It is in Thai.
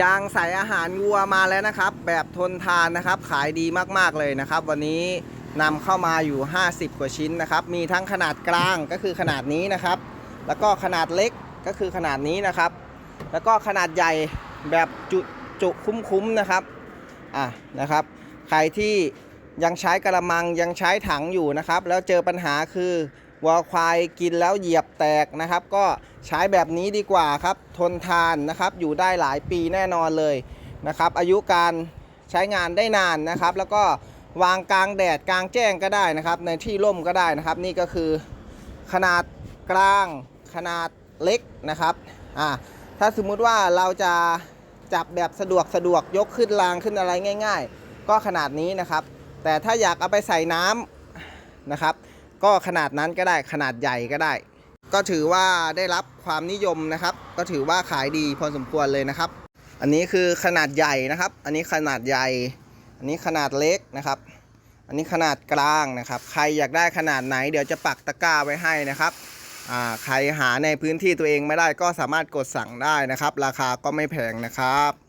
ยางใส่อาหารวัวมาแล้วนะครับ แบบทนทานนะครับ ขายดีมากๆเลยนะครับ วันนี้นำเข้ามาอยู่ 50 กว่าชิ้นนะครับ มีทั้งขนาดกลางก็คือขนาดนี้นะครับ แล้วก็ขนาดเล็กก็คือขนาดนี้นะครับ แล้วก็ขนาดใหญ่แบบจุจุคุ้มๆนะครับอะนะครับ ใครที่ยังใช้กระมังยังใช้ถังอยู่นะครับ แล้วเจอปัญหาคือ วัวควายกินแล้วเหยียบแตกนะครับ ก็ใช้แบบนี้ดีกว่าครับ ทนทานนะครับ อยู่ได้หลายปีแน่นอนเลยนะครับ อายุการใช้งานได้นานนะครับ แล้วก็วางกลางแดดกลางแจ้งก็ได้นะครับ ในที่ร่มก็ได้นะครับ นี่ก็คือขนาดกลางขนาดเล็กนะครับอ่าถ้าสมมุติว่าเราจะจับแบบสะดวกสะดวกยกขึ้นรางขึ้นอะไรง่าย ๆ ก็ขนาดนี้นะครับ แต่ถ้าอยากเอาไปใส่น้ำนะครับ ก็ขนาดนั้นก็ได้ขนาดใหญ่ก็ได้ ก็ถือว่าได้รับความนิยมนะครับ ก็ถือว่าขายดีพอสมควรเลยนะครับ อันนี้คือขนาดใหญ่นะครับ อันนี้ขนาดใหญ่ อันนี้ขนาดเล็กนะครับ อันนี้ขนาดกลางนะครับ ใครอยากได้ขนาดไหน เดี๋ยวจะปักตะกร้าไว้ให้นะครับใครหาในพื้นที่ตัวเองไม่ได้ก็สามารถกดสั่งได้นะครับ ราคาก็ไม่แพงนะครับ